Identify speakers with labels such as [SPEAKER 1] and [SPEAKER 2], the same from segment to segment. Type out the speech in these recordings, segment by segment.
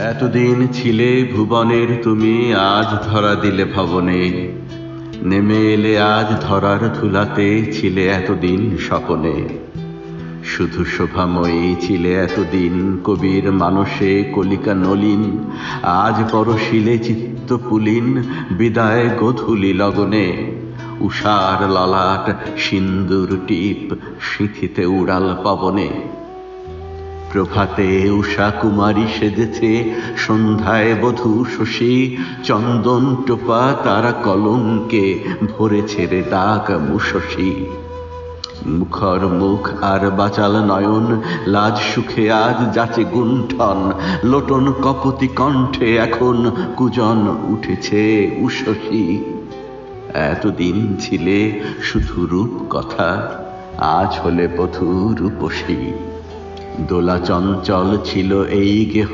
[SPEAKER 1] এতদিন ছিলে ভুবনের তুমি, আজ ধরা দিলে ভবনে। নেমে এলে আজ ধরার ধুলাতে ছিলে এতদিন স্বপনে। শুধু শোভাময়ী ছিলে এতদিন, কবির মানসে কলিকা নলিন। আজ পরশিলে চিত্ত পুলিন, বিদায় গধুলি লগনে। উষার ললাট সিন্দুর টিপ, সিঁথিতে উড়াল পবনে। প্রভাতে উষা কুমারী সেজেছে। সন্ধ্যায় বধূ শশী, চন্দন টোপা তারা কলঙ্কে ভরে ছেড়ে দাগ মুশসী মুখর মুখ আর বাচাল নয়ন, লাজ সুখে আজ যাচে গুণ্ঠন। লোটন কপতি কণ্ঠে এখন কুজন উঠেছে উষসী এতদিন ছিলে শুধু রূপ কথা আজ হলে বধূ রূপসী। দোলা চঞ্চল ছিল এই গেহ,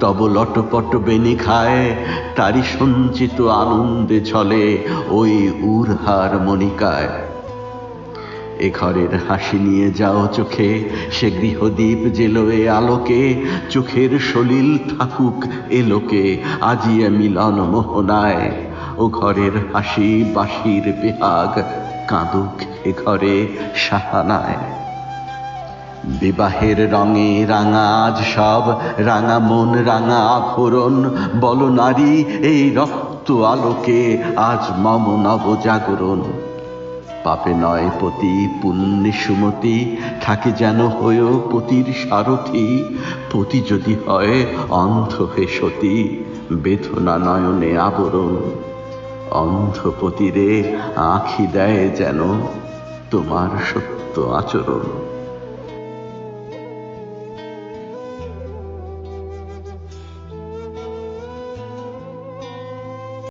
[SPEAKER 1] তব লটপট বেনি খায় তারি সঞ্চিত আনন্দে ছলে ওই উরহার মনিকায় এ ঘরের হাসি নিয়ে যাও চোখে, সে গৃহদীপ জেলোয়ে আলোকে, চোখের সলিল থাকুক এলোকে আজিয়ে মিলন মোহনায়। ও ঘরের হাসি বাঁশির বেহাগ, কাঁদুক এ ঘরে সাহানায়। বিবাহের রঙে রাঙা আজ সব, রাঙা মন, রাঙা আভরণ বল নারী, এই রক্ত আলোকে আজ মম নব জাগরণ পাপে নয় পতি, পুণ্যে সুমতি, থাকে যেন হয়েও পতির সারথি। পতি যদি হয়, অন্ধ হে সতী, বেদনা নয়নে আবরণ। অন্ধপতিরে আঁখি দেয় যেন তোমার সত্য আচরণ।